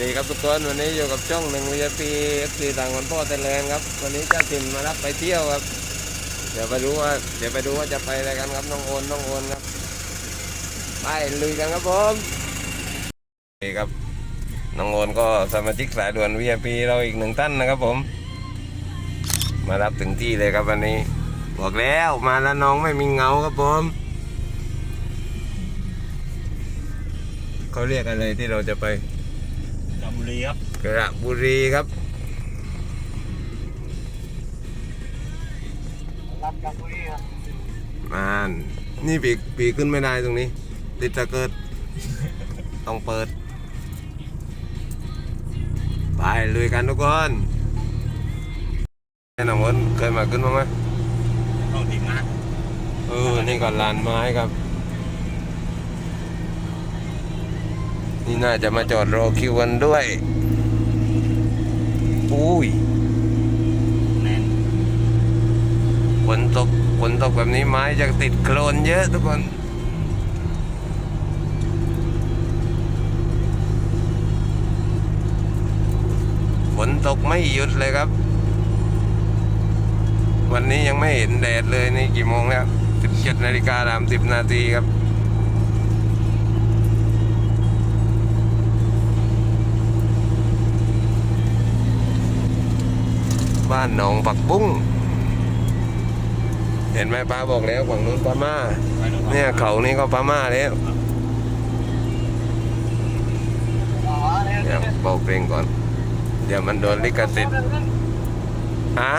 ดีครับทุกคนวันนี้อยู่กับช่องหนึ่งวีพีเอฟซีต่างคนพ่อไทยแลนด์ครับ วันนี้เจ้าถิ่นมารับไปเที่ยวครับ เดี๋ยวไปดูว่าเดี๋ยวไปดูว่าจะไปอะไรกันครับน้องโอนน้องโอนครับ ไปลุยกันครับผมนี่ครับ น้องโอนก็สมาชิกสายด่วนวีพีเราอีกหนึ่งท่านนะครับผม มารับถึงที่เลยครับวันนี้ บอกแล้วมาแล้วน้องไม่มีเงาครับผมเขาเรียกอะไรที่เราจะไปจำบุรีครับกระบุรีครับ รับจำบุรีครับมานนี่ปีกปีกขึ้นไม่ได้ตรงนี้ ติดตะเกิด ต้องเปิดไป ลุยกันทุกคนแน่นอนเคยมาขึ้นบ้างไหมต้องทีมงานเออ นี่ก่อนลานไม้ครับ นี่น่าจะมาจอดรอคิวกันด้วย อุ้ยแน่นฝนตกฝนตกแบบนี้ไม้จะติดโคลนเยอะทุกคน ฝนตกไม่หยุดเลยครับ วันนี้ยังไม่เห็นแดดเลยนี่กี่โมงแล้ว17นาฬิกา30นาทีครับ บ้านหนองปักบุ้งเห็นไหมป้าบอกแล้วฝั่งนู้นพม่าเนี่ยเขานี่ก็พม่าแล้วเนี่ยเบาเพลงก่อน เดี๋ยวมันโดนลิขสิทธิ์ฮะ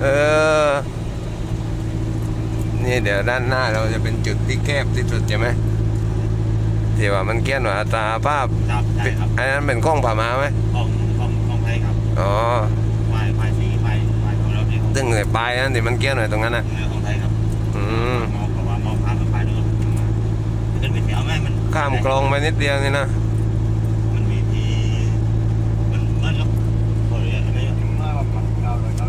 เออ นี่เดี๋ยวด้านหน้าเราจะเป็นจุดที่แคบที่สุดใช่ไหมที่ว่ามันเกี้ยนว่าอัตราภาพจับใช่ครับอันนั้นเป็นกล้องผ่ามาไหมของของของไทยครับอ๋อไฟไฟสีไฟไฟของเราเนี่ยของตึงเลยปลายนั่นที่มันเกี้ยนหน่อยตรงนั้นนะเนื้อของไทยครับอืมมองกับว่ามองผ่านไปด้วยเป็นวิถีเอาไหมมันข้ามคลองไปนิดเดียวนี่นะ มันมีที่มันมันแล้วเขาเรียกอะไรเมื่อวันเราเราเรา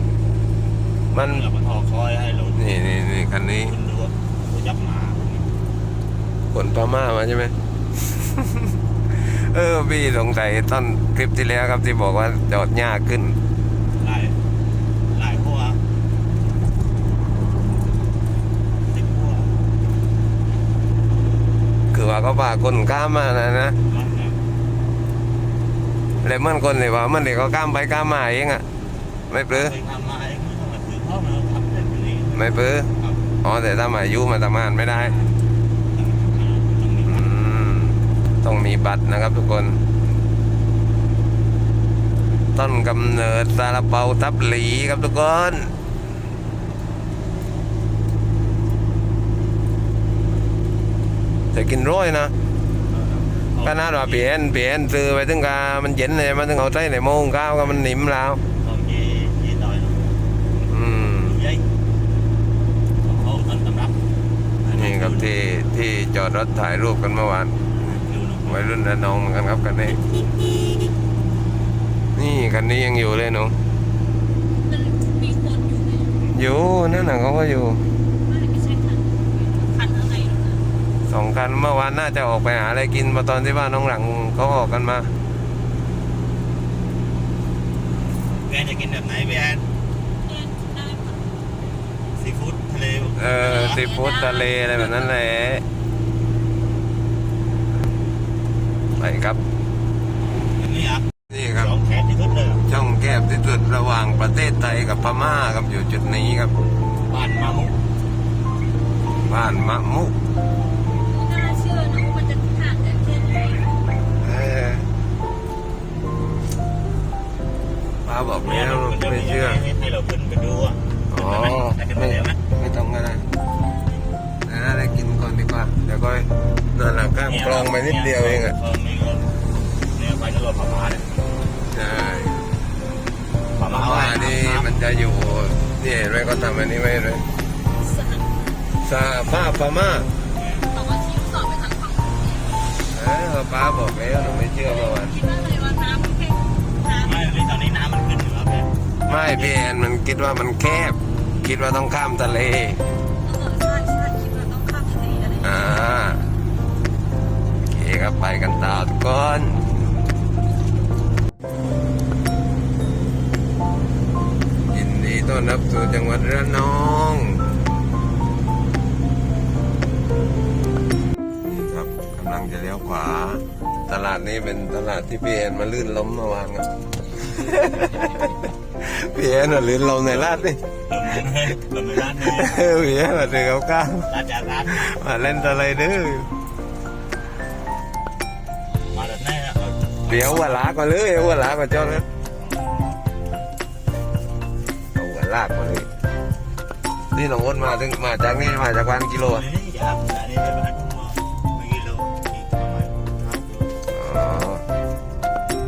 มันเรามาทอคอยให้เรานี่นี่นี่คันนี้ขึ้นดูว่าจับหมาขนพม่ามาใช่ไหม เออพี่สงสัยต้นคลิปที่แล้วครับที่บอกว่าจอดยากขึ้น หลายหลายพวกสิบพวกคือว่าเขาพาคนข้ามมานะนะมันเนี่ยแล้วเมื่อคนเลยว่ามันเด็กเขาข้ามไปข้ามมาเองอะ ไม่ปลื้อเคยทำมาเอ งไม่ต้องมาซื้อเขามาทำได้แบบนี้ไม่ปลื้อครับอ๋อแต่ถ้ามาอายุมาทำงานไม่ได้อืมต้องมีบัตรนะครับทุกคน ต้นกำเนิดซาลาเปาทับหลีครับทุกคนจะกินร้อยนะก็น่าว่าเปลี่ยนเปลี่ยนซื้อไปถึงกามันเย็นเลยมันถึงเอาใจในโมงก้าวก็มันหนิมแล้ว ของยี่ยี่น้อย อืม ใหญ่ของเขาต้ นตำรับนี่ครับที่ที่จอดรถถ่ายรูปกันเมื่อวานดูหนูวัยรุ่นระนองเหมือนกันครับคันนี้ นี่คันนี้ยังอยู่เลยหนูมันมีคนอยู่ไหมอยู่นั่นน่ะเขาก็อยู่ไม่ไม่ใช่คันคันอะไรหรอกนะสองคันเมื่อวานน่าจะออกไปหาอะไรกินมาตอนที่บ้านน้องหลังเขาออกกันมาพี่แอนจะกินแบบไหนพี่แอน แอนได้ปะ ซีฟู้ดทะ เลเออซีฟู้ดทะเลอะไรแบบนั้นแหละไปครับ นี่อะนี่ครับ สองแขนที่สุดเลยอะช่องแคบที่สุดระหว่างประเทศไทยกับพม่าครับอยู่จุดนี้ครับ บ้านมามุกบ้านมะมุไม่น่าเชื่อนะว่ามันจะห่างกันแค่นี้เออป้าบอกแล้วไม่เชื่อให้เราขึ้นไปดูอะอ๋อให้ขึ้นไปไม่ี๋ยวก็นั่นหลังข้างคลองไปนิดเดียวเองอะคช่ไปก็รถผ่ยใช่าผานี่มันจะอยู่นี่เรยก็ทำอันนี้ไว้เลยสาภาม่าแต่าาเออป้าบอกแล้วหนูไม่เชื่อเมื่าะว่าไม่ตพียป้นมันคิดว่ามันแคบ คิดว่าต้องข้ามทะเลใช่ใช่คิดว่าต้องข้ามทะเลอะไร คครับไปกันต่อทุกคนยินดีต้อนรับสู่จังหวัดระนองนี่ครับกำลังจะเลี้ยวขวา ตลาดนี้เป็นตลาดที่พี่แอนมาลื่นล้มเมื่อวานครับพี่แอนมาลื่นล้มในลาดนี่เราไม่ร้านเลยเออพี่แอนมาเจอเขาก้าวร้านจากร้านมาเล่นสไลเดอ เดี๋ยวหัวลากมาเลยเอาหัวลากมาจอดนะเอาหัวลากมาเลย นี่หลวงอ้นมาถึงมาจากนี่มาจากวันกิโลอะอ๋อ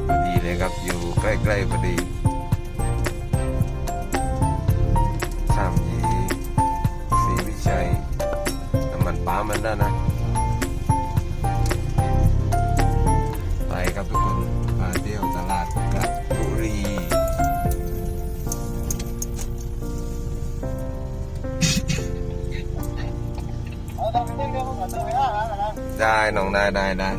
พอดีเลยครับอยู่ใกล้ๆพอดีสามยีศรีวิชัยน้ำมันปามมันได้นะ ได้น้องได้ได้ได้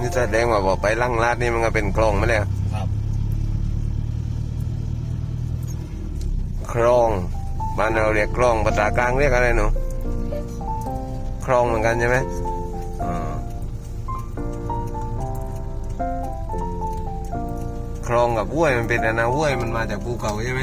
นี่แสดงว่าบอกไปลั่งลาดนี่มันก็เป็นคลองไหมเนี่ยครับคลองบ้านเราเรียกคลองภาษากลางเรียกอะไรหนูคลองเหมือนกันใช่ไหมอ่าคลองกับห้วยมันเป็นอะไรนะห้วยมันมาจากภูเขาใช่ไหม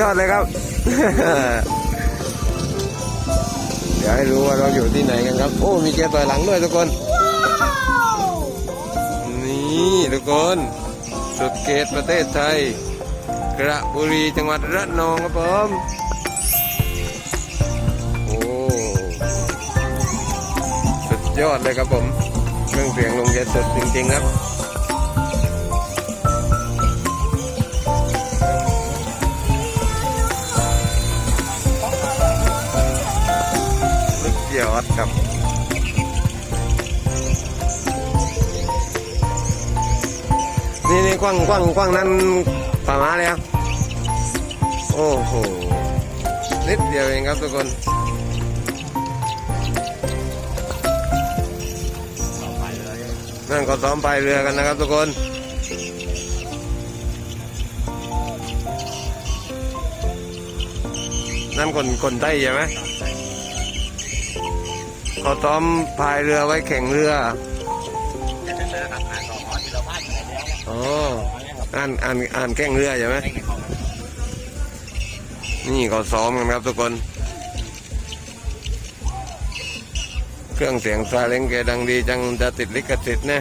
ยอดเลยครับ เดี๋ยวให้รู้ว่าเราอยู่ที่ไหนกันครับ โอ้ มีเกียร์ต่อยหลังด้วยทุกคน นี่ทุกคน สุดเกตประเทศไทย กระบุรีจังหวัดระนองครับผมโอ้สุดยอดเลยครับผม เครื่องเสียงลงเยสุดจริงๆครับ สุดยอดครับนี่นี่กว้างกว้างกว้างนั้นป่ามาเลยครับโอ้โหนิดเดียวเองครับทุกคนนั่นก็ซ้อมพายเรือกันนะครับทุกคนนั่นคนคนไต้ใช่ไหม เขาซ้อมพายเรือไว้แข่งเรือจะเป็นระดับงานต่อขอที่เราพลาดอยู่แล้วอ๋ออันนี้ครับอ่านอ่านอ่านแข่งเรือใช่ไหมนี่เขาซ้อมกันครับทุกคน เครื่องเสียงซาเล้งแกดังดีจังจะติดลิขสิทธิ์แน่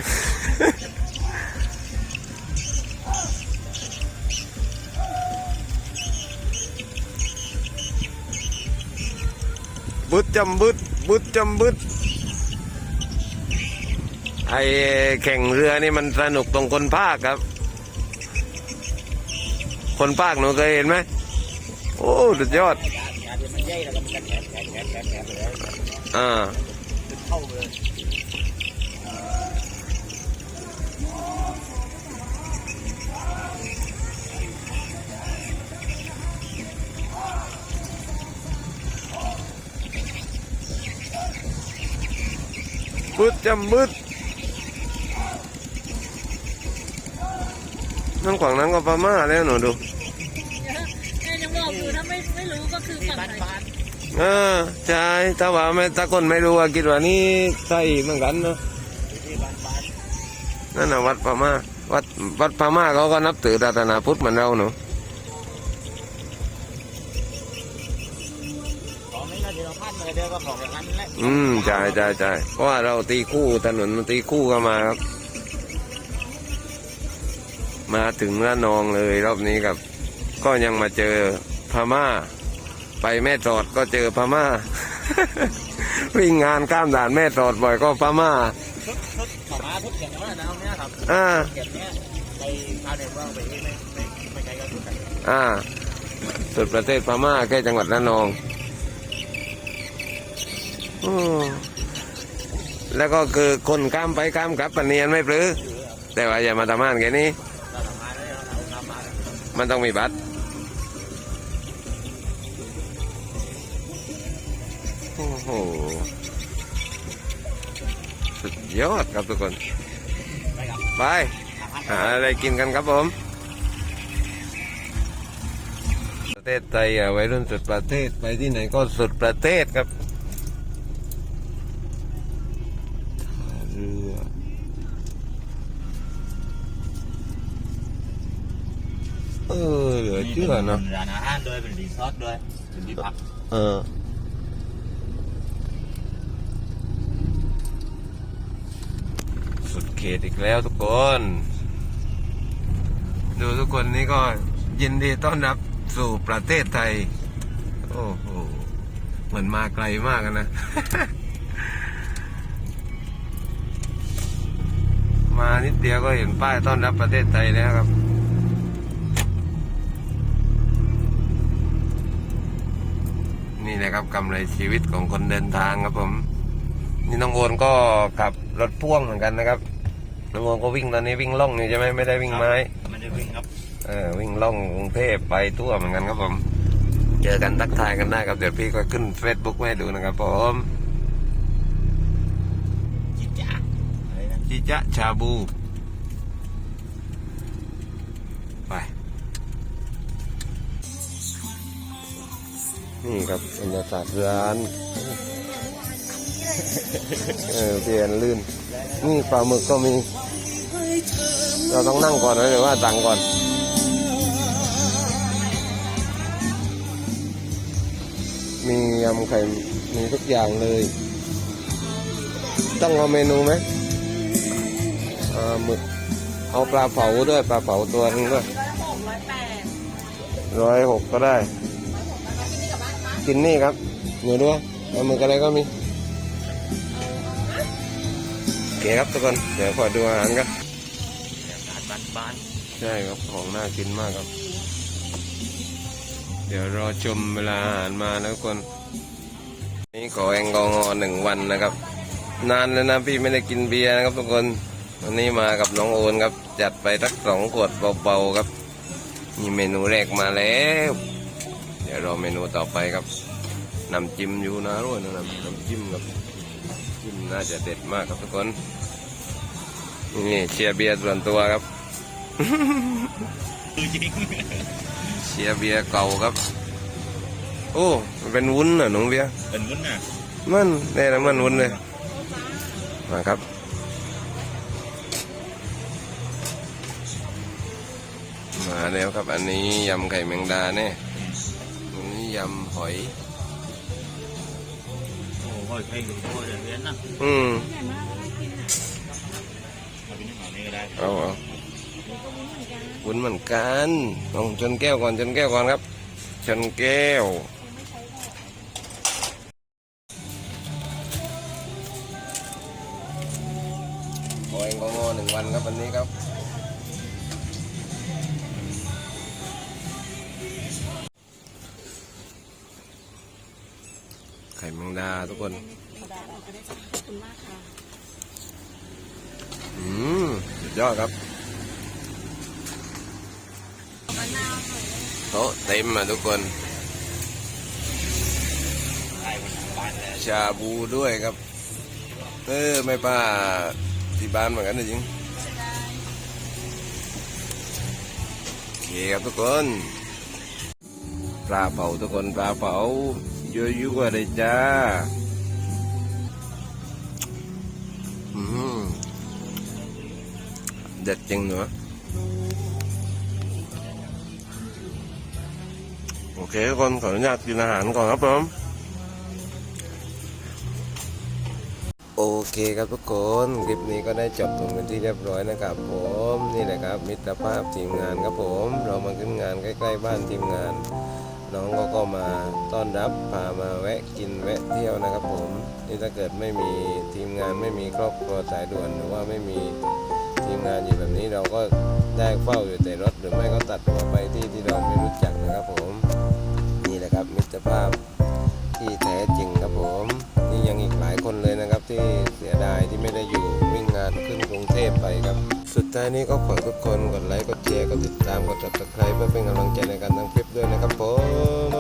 บุดจำบุด บุดจำบุดไอแข่งเรือนี่มันสนุกตรงคนภาคครับ คนภาคหนูเคยเห็นไหมโอ้สุดยอดอ่า มันใหญ่แล้วก็มันจะแขนแขนแขนแขนแขนเลยอ่าเข้าเลยบึดจำบึดทั้งฝั่งนั้นก็พม่าแล้วหนูดูแม่ยังบอกอยู่ถ้าไม่ไม่รู้ก็คือฝั่งไหนเออใช่ถ้าว่าไม่ถ้าคนไม่รู้อะคิดว่านี่ใช่เหมือนกันเนาะนั่นน่ะวัดพม่าวัดวัดพม่าเขาก็นับถือศาสนาพุทธเหมือนเราหนูขอ เราพันเลยเดี๋ยวก็ของอย่างนั้นแหละอืมใช่ใช่ใช่เพราะว่าเราตีคู่ถนนมันตีคู่กันมาครับ มาถึงระนองเลยรอบนี้ครับ ก็ยังมาเจอพม่า ไปแม่สอดก็เจอพม่า วิ่งงานข้ามด่านแม่สอดบ่อยก็พม่าชุดชุดขาวม้าทุกอย่างว่านะเนี่ยครับอ่าเก็บเนี้ยไปพาเด็กว่าไปไม่ไม่ไม่ไกลก็ทุกกันอ่าสุดประเทศพม่าแค่จังหวัดระนองอม แล้วก็คือคนข้ามไปข้ามกลับปะเนียนไม่ปลื้อแต่ว่าอย่ามาทำงานแค่นี้มันต้องมีบัตรโอ้โหสุดยอดครับทุกคนไปหาอะไรกินกันครับผมประเทศไทยอะวัยรุ่นสุดประเทศไปที่ไหนก็สุดประเทศครับ อเหลือเชื่อเนาะร้านอาหารด้วยเป็นรีสอร์ทด้วยเป็นที่พักเออ สุดเขตอีกแล้วทุกคน ดูทุกคนนี่ก็ยินดีต้อนรับสู่ประเทศไทย โอ้โห เหมือนมาไกลมากอะนะ มานิดเดียวก็เห็นป้ายต้อนรับประเทศไทยแล้วครับ นี่แหละครับกำไรชีวิตของคนเดินทางครับผม นี่น้องโอนก็ขับรถพ่วงเหมือนกันนะครับน้องโอนก็วิ่งตอนนี้วิ่งล่องนี่ใช่ไหมไม่ได้วิ่งไม้ไม่ได้วิ่งครับเออวิ่งล่องกรุงเทพไปทั่วเหมือนกันครับผม เจอกันทักทายกันได้ครับเดี๋ยวพี่ก็ขึ้นเฟซบุ๊กให้ดูนะครับผมจิตจ้าอะไรนะจิจะชาบู นี่ครับบรรยากาศร้านเออเปลี่ยนลื่น นี่ปลาหมึกก็มี เราต้องนั่งก่อนนะหรือว่าตังก่อนมียำไข่มีทุกอย่างเลย ต้องเอาเมนูไหมอ่าหมึก เอาปลาเผาด้วยปลาเผาตัวนึงด้วยร้อยหกก็ได้ กินนี่ครับหนูด้วยปลาหมึกอะไรก็มีโอเคครับทุกคน เดี๋ยวขอดูอาหารกันบรรยากาศบ้านใช่ครับของน่ากินมากครับ เดี๋ยวรอชมเวลาอาหารมานะทุกคน นี่ขอแอลกอฮอล์หนึ่งวันนะครับ นานแล้วนะพี่ไม่ได้กินเบียร์นะครับทุกคนวันนี้มากับน้องโอนครับ จัดไปสักสองขวดเบาๆครับ นี่เมนูแรกมาแล้วเดี๋ยวรอเมนูต่อไปครับน้ำจิ้มอยู่นะร้วยนะน้ำน้ำจิ้มครับจิ้มน่าจะเด็ดมากครับทุกคนนี่เชียร์เบียร์ส่วนตัวครับๆคือจริงเชียร์เบียร์เก่าครับ โอ้มันเป็นวุ้นเหรอหนุ่งเบียร์เป็นวุ้นน่ะมันได้แล้วมันวุ้นเลยมาครับมาแล้วครับอันนี้ยำไข่แมงดาเนี่ยอันนี้ ยำหอย โอ้โหใครอยู่โอ้ยเรียนนะอืมใหญ่มากน่ากินอะมาเป็นยังไงนี่ก็ได้เอาเอานี่ก็มีเหมือนกันวุ้นเหมือนกันลองชนแก้วก่อนชนแก้วก่อนครับ ชนแก้ว ไข่แมงดาทุกคนขอบคุณมากค่ะ อืมสุดยอดครับมะนาวหน่อยโต๊ะเต็มอะทุกคนได้คนบ้านแล้วชาบูด้วยครับ เออไม่ป้าที่บ้านเหมือนกันนะจริงโอเคครับทุกคนปลาเผาทุกคนปลาเผา ยั่วๆเลยจ้า อืมเด็ดจริงเนอะโอเคทุกคนขออนุญาตกินอาหารก่อนครับผมโอเคครับทุกคนคลิปนี้ก็ได้จบลงเป็นที่เรียบร้อยนะครับ ผมนี่แหละครับมิตรภาพทีมงานครับผม เรามาขึ้นงานใกล้ ๆ บ้านทีมงาน น้องก็ก็มาต้อนรับพามาแวะกินแวะเที่ยวนะครับ ผมนี่ถ้าเกิดไม่มีทีมงานไม่มีครอบครัวสายด่วนหรือว่าไม่มีทีมงานอยู่แบบนี้เราก็ได้เฝ้าอยู่แต่รถหรือไม่ก็ตัดหัวไปที่ที่เราไม่รู้จักนะครับผมนี่แหละครับมิตรภาพที่แท้จริงครับผมนี่ยังอีกหลายคนเลยนะครับ ที่เสียดายที่ไม่ได้อยู่วิ่งงานขึ้นกรุงเทพไปครับ สุดท้ายนี้ก็ขอทุกคนกดไลค์กด ร์กดติดตามกดติดตามใครเพื่อเป็นกำลังใจในการทำคลิปด้วยนะครับผม